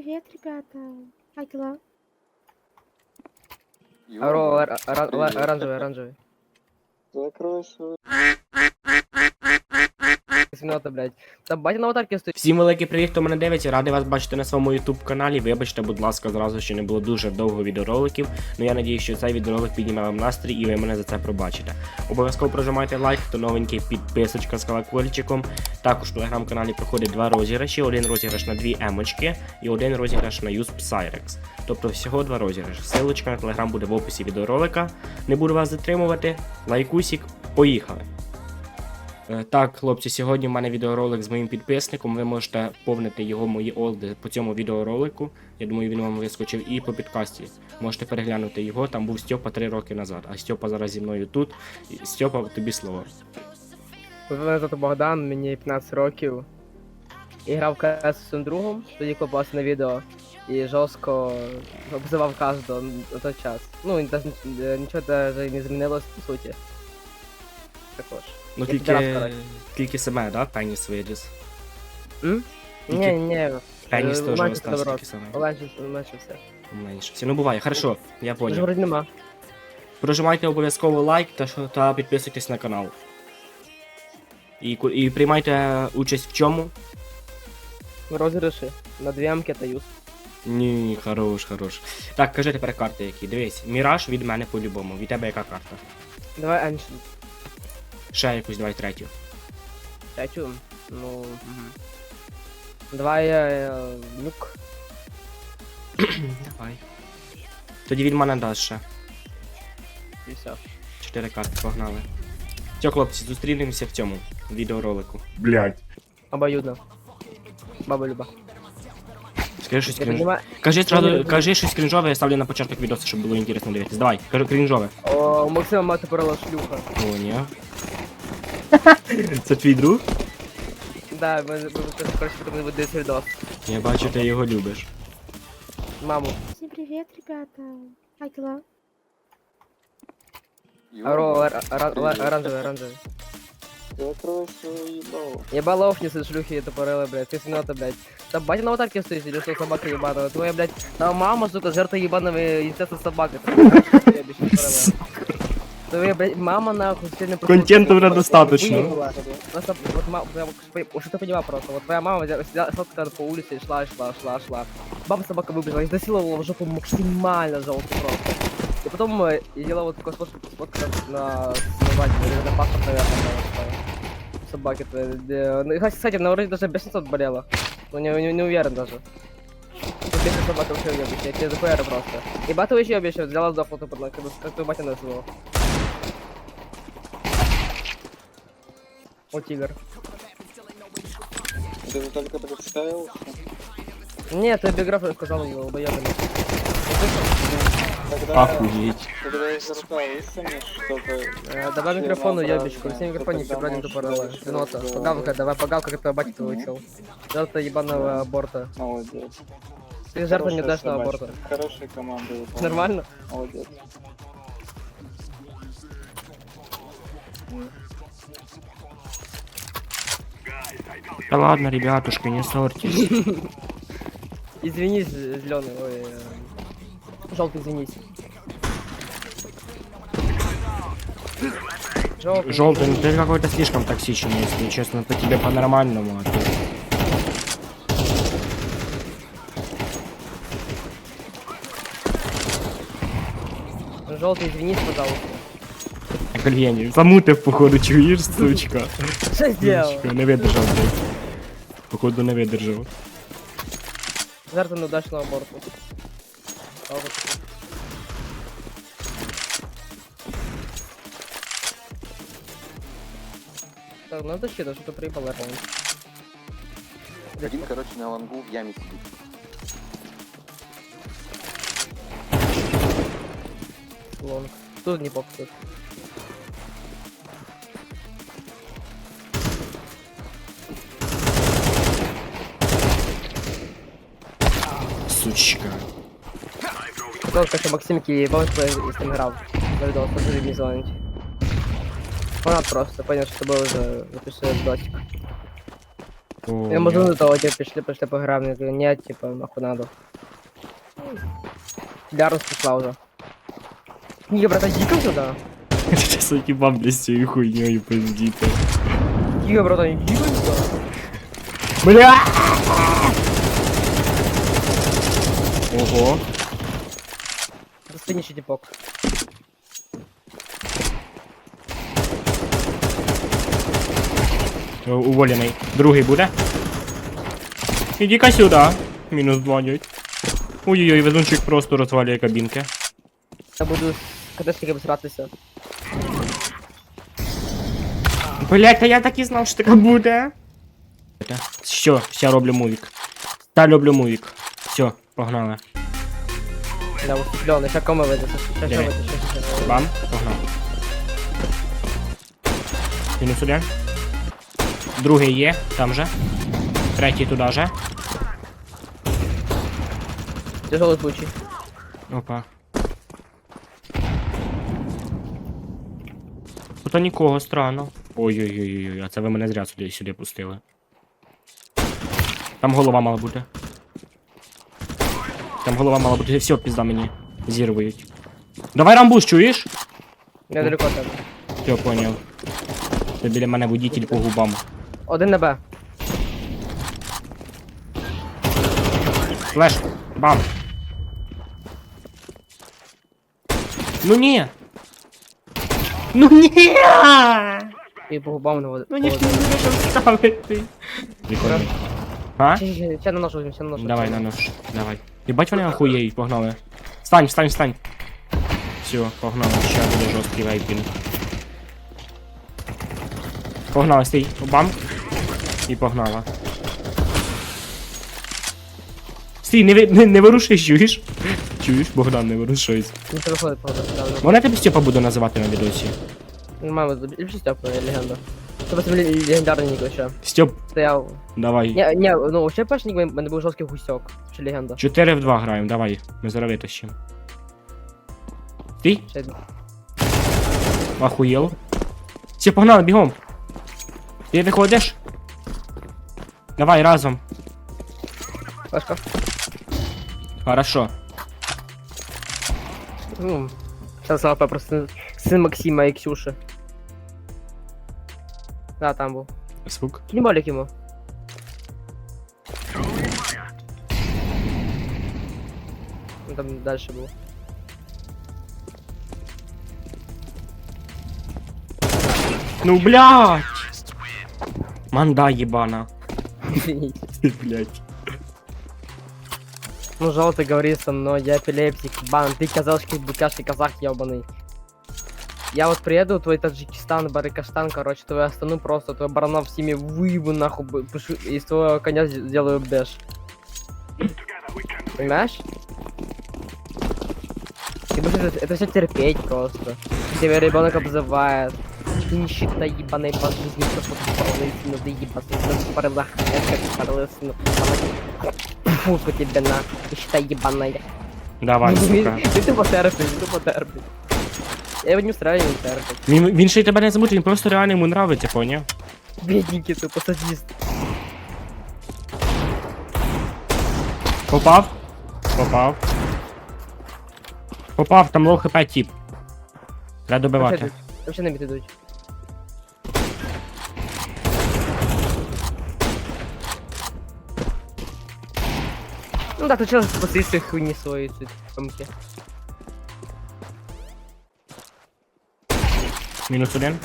привет, ребята. Как дела? Привет. оранжевый, оранжевый. Закрой свою... Минута, блядь. Там батя на аватарке стоїть. Всім великий привіт, хто мене дивиться, радий вас бачити на своєму YouTube каналі. Вибачте, будь ласка, зразу що не було дуже довго відеороликів. Ну я надію, що цей відеоролик підніме вам настрій і ви мене за це пробачите. Обов'язково прожимайте лайк, хто новенький, підписочка з колокольчиком. Також в телеграм-каналі проходить два розіграші: один розіграш на дві емочки і один розіграш на Юсп Cyrex. Тобто всього два розіграші. Силочка на телеграм буде в описі відеоролика. Не буду вас затримувати. Лайкусік, поїхали! Е, Так, хлопці, сьогодні в мене відеоролик з моїм підписником. Ви можете повнити його мої олди по цьому відеоролику. Я думаю, він вам вискочив і по підкасті. Можете переглянути його. Там був Стьопа 3 роки назад, а Стьопа зараз зі мною тут. Стьопа, тобі слово. Мене звати Богдан, мені 15 років. І грав КС з своїм другом, тоді копався на відео. І жорстко обзивав кожного на той час. Ну, е, нічого не змінилось по суті. Також. Ну Я тільки, тільки себе, да? Пеніс виріс. М? Ні, ні, Пеніс Е, теж менше остався добро. тільки саме. менше, менше все. Менше. Все, ну буває, хорошо, я Вже понял. вроді нема. Прожимайте обов'язково лайк та, що- та підписуйтесь на канал. І, ку- і приймайте участь в чому? Розіграші на дві амки та юз. Ні, хорош, хорош. Так, кажи тепер карти які. Дивись, Міраж від мене по-любому. Від тебе яка карта? Давай Ancient. Ще якусь давай третю. Третю. Ну. Угу. Давай е, нюк. Давай. Тоді від мене дасть ще. І все. Чотири карти погнали. Все, хлопці, зустрінемося в цьому відеоролику. Блять. Обоюдно. Баба Люба. Скажи щось Я крінж... понимаю. Кажи, сразу, не- кажи щось крінжове, я ставлю на початок відео, щоб було інтересно дивитися. Давай, кажи крінжове. О, у Максима мати порила шлюха. О, ні. Це твій друг? Да, ми ми теж коротше потім буде десь відос. Я бачу, ти його любиш. Маму. Всем привет, ребята. Как дела? Аро, ора- ора- ора- оранжевий, оранжевий. Закрой свою ебало. Ебало офнисы шлюхи тупорылы, блядь, ты свинота, блядь. Там батя на аватарке стоит, или что собака ебаная? Твоя, блядь, там мама, сука, жертва ебаного естественно собака. Твоя, блядь, мама нахуй сильно Контента уже достаточно. Просто, вот, мама, что ты понимал просто, вот твоя мама взяла, сфоткала по улице и шла, шла, шла, шла. Баба собака выбежала, изнасиловала в жопу максимально жалко просто. И потом э, и делала вот такой сфот- сфотка на смыватель, или на паспорт, наверное, собаки твои. Э, ну, Кстати, на вроде даже без болела. Ну, не, не, не уверен даже. Без собака вообще уебище, я тебе захуярю просто. И бату еще уебище, взяла сдохла тупо, как, как твой батя называл. О, тигр. Ты же только представил? Нет, я биографию сказал, боялся. Тогда... Охуеть. Тогда я э, что-то... Давай микрофону, ёбичку. Все микрофоники брали тупорыло. Нота. Погалка, давай погалка, как твоя батя выучил. Жертва ебаного борта. Молодец. Ты жертва недашного борта. Хорошая команда. Нормально? Молодец. Да ладно, ребятушки, не ссорьтесь. Извинись, зеленый, ой, желтый, извинись. Желтый. Желтый, ну ты какой-то слишком токсичный, если честно, по тебе по-нормальному. а ты- Желтый, извинись, пожалуйста. Кальєнів, замутив, походу, чуєш, сучка. Что сделал? Не видержав, блядь. Походу, не видержав. Жертва неудачного аборта. А вот. Так, ну щит, что-то приебал раньше. Один, короче, на лангу в яме сидит. Лонг. Тут не попадет. Сучка. Только что Максимки ебал, что я с ним играл. Навидал, что не звонить. Фанат просто, понял, что тобой уже написал видосик. Я можу до того, типу, пішли, пішли пограємо. Я кажу, ні, типу, нахуй надо. Лярус пішла вже. Ні, брата, діка сюди. Сейчас їбав для з цією хуйньою пиздіти. Ні, брата, діка сюди. Бля! Ого. Це синіший типок. О, Уволений. Другий буде. Іди-ка сюди. Мінус 20. Ой-ой-ой, везунчик просто розвалює кабінки. Я буду з КДшниками сратися. Блять, та я так і знав, що таке буде. Що, все, роблю мувік. Та роблю мувік. Все, погнали. Уступлений, ще коми вийде, ще що Давай. ще ще. Бам, погнали. Мінус один. Другий є, там же. Третій туди же. Тяжелий случай. Опа. Тут нікого странно. Ой-ой-ой, а це ви мене зря сюди сюди пустили. Там голова мала бути. Там голова мала бути. Все, пізда мені. Зірвують. Давай рамбуш, чуєш? Я далеко тебе. Все, поняв. Це біля мене водитель по губам. Один на Б. Флеш. Бам. Ну ні. Ну ні! І по губам не води. Ну ніхто не вирішив ставити. Прикольно. А? Ще на нож візьмем, ще на нож. Давай на нож, давай. Єбать вони охуєють, погнали. Встань, встань, встань. Все, погнали, ще буде жорсткий вейпінг. Погнали, стій, бам. І погнала. Стій, не, ви- не, не вирушись, чуєш? Чуєш, Богдан, не вирушись. Не правда. Вона тебе Степа буду називати на відосі. Нормально, ліпше Степа, легенда. Це це легендарний нік ще. Степ, Стояв. давай. Ні, ні, ну ще перший нік в мене був жорсткий гусьок. Ще легенда. 4 в 2 граємо, давай. Ми зараз витащимо. Стій, Ще охуєл. Все, погнали, бігом. Ти виходиш? Давай разом. Пашка. Хорошо. Ну, сейчас АВП просто сын Максима и Ксюши. Да, там был. Звук. Кінболік йому. Ну, Там далі було. Ну блядь! Манда ебана. блядь. Ну жалко ты говоришь со мной, я эпилептик, бан, ты казашки, букашки казах ебаный. Я вот приеду в твой Таджикистан, Барыкаштан, короче, твою Астану просто, твой баранов всеми выебу нахуй, пишу, из твоего коня сделаю беш. Понимаешь? Ты будешь это, это все терпеть просто. Тебя ребенок обзывает. Ты нищета ебаный по жизни, что подпорный сыну, ты ебаный, парылах, это парылых сыну, Фу по тебе на, нищета ебаная. Давай, сука. Ты тупо терпишь, тупо терпишь. Я не устраиваю, не терпить. Він, він ще й тебе не замутив, він просто реально йому нравиться, поняв? Бедненький тупо садист. Попав? Попав. Попав, там лоу хп тип. Треба добивати. Вообще на бит идут. Ну так, сначала спасти хуйни свои тут, помки. Мінус один.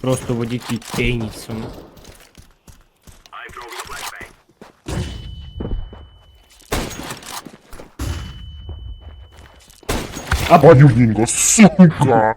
Просто водитель Теннисон. Абонюнинго, сука!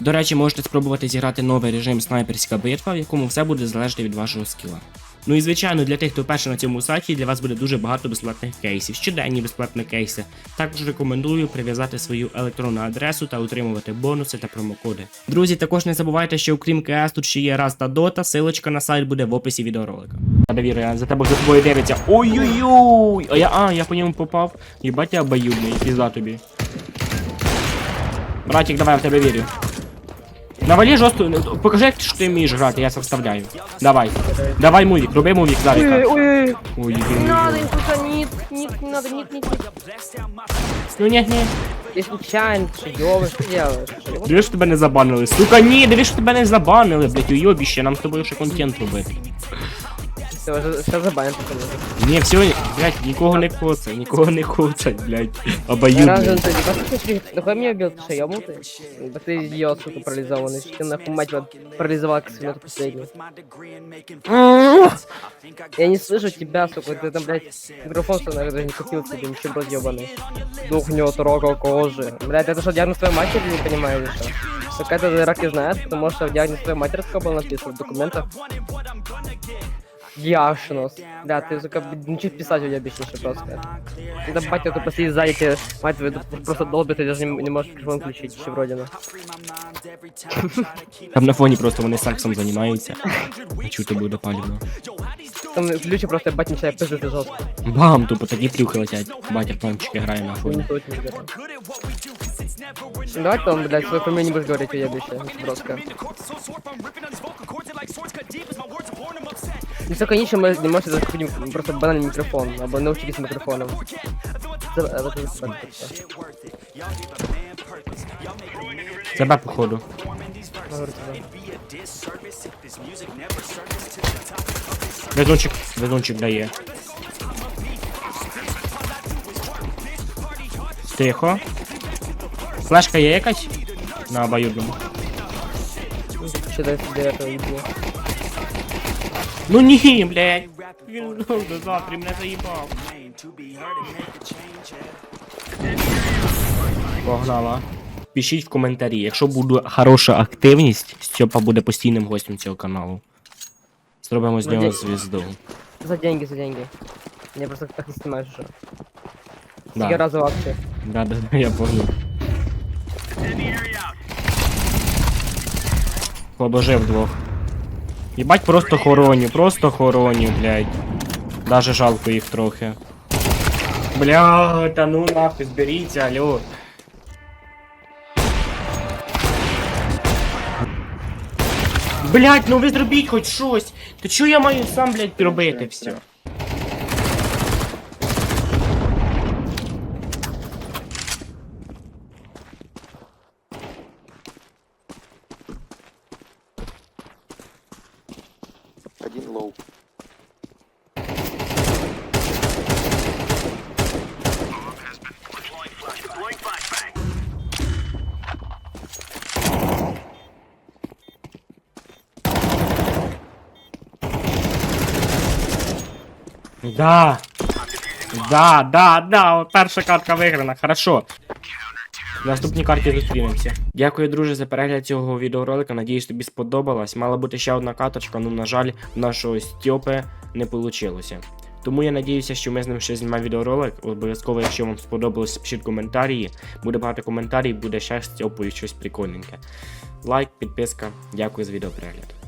До речі, можете спробувати зіграти новий режим снайперська битва, в якому все буде залежати від вашого скіла. Ну і звичайно, для тих, хто вперше на цьому сайті, для вас буде дуже багато безплатних кейсів, щоденні безплатні кейси. Також рекомендую прив'язати свою електронну адресу та отримувати бонуси та промокоди. Друзі, також не забувайте, що окрім КС тут ще є раз та дота, силочка на сайт буде в описі відеоролика. Я довірю, я за тебе за тобою дивиться. Ой-ой-ой! А я, а, я по ньому попав. Їбать я обоюдний, пізда тобі. Братик, давай в тебе вірю. Навалі жорстко, покажи, як що ти вмієш грати, я це вставляю. Давай. Давай мувік, роби мувік. Ой-ой-ой, Ой, не надо, сука, нет, нет, не надо, нет, нет, нет. Ну ні, ні. Ты случайно, ты что делаешь, что делаешь? Что? Дивиш, що тебе не забанили. Сука, ні, дивиш, що тебе не забанили, блять, уйобіще, нам з тобою ще контент робити. Все, уже, сейчас забанят, конечно. Ні, все, блять, нікого не коцай, нікого не коцать, блять. Разве Обоюдно. ты не послушай, нахуй меня убил, ты что, ёбнутый? Да ты идиот, сука, парализованный. Ты нахуй мать вот парализовал как свинью последнюю. Я не слышу тебя, сука, ты там, блядь, микрофон, что, наверное, не купил себе, ничего, ёбаный. Дух не трогал кожи. Блядь, это что, диагноз твоей матери, не понимаю, или что? Какая-то дыра не знает, потому что диагноз твоей матери сколько было написано в документах. Диагноз. Да, ты, сука, ничего писать уебищнейший просто. Это батя тут посидит сзади, тебе мать твою тут просто долбит, ты даже не, не можешь микрофон включить, еще вроде бы. Там на фоні просто вони сексом займаються. А чути буде палівно. Там ключи просто бать начинает пиздить жестко. Бам, тупо такі плюхи летять. Батя в танчики грає на Не фоні. точно, ребята. Давай там, блядь, свою фамилию не будешь говорить, уебище, броско. Не только ничего не можете закупить просто банальный микрофон, або научитесь микрофоном. За- а, вот это вот так, Тебе походу. говорю тебе. Везунчик, везунчик дає. Тихо. Флешка є якась? На обоюдному. Что до до этого иди. Ну ні, блядь. Він ну, завтра мене заїбав. Погнала. Пишіть в коментарі, якщо буде хороша активність, Степа буде постійним гостем цього каналу. Зробимо з нього Надіюсь. звізду. За деньги, за деньги. Мне просто так не снимаешь уже. Да. Да. разу акции. Да, да, да, я понял. Подложив двох. Єбать просто хороню, просто хороню, блядь. Даже жалко їх трохи. Бля, та ну нахуй, зберіться, алло. Блять, ну ви зробіть хоч щось. Та чого я маю сам, блядь, робити все? Один лоу. Да. Да, да, да, перша картка виграна, хорошо. В наступній карті зустрінемося. Дякую, друже, за перегляд цього відеоролика. Надіюсь, тобі сподобалось. Мала бути ще одна каточка, ну, на жаль, в нашого Стьопи не вийшло. Тому я надіюся, що ми з ним ще знімемо відеоролик. Обов'язково, якщо вам сподобалось, пишіть коментарі. Буде багато коментарів, буде ще з Стьопою щось прикольненьке. Лайк, підписка. Дякую за відеоперегляд.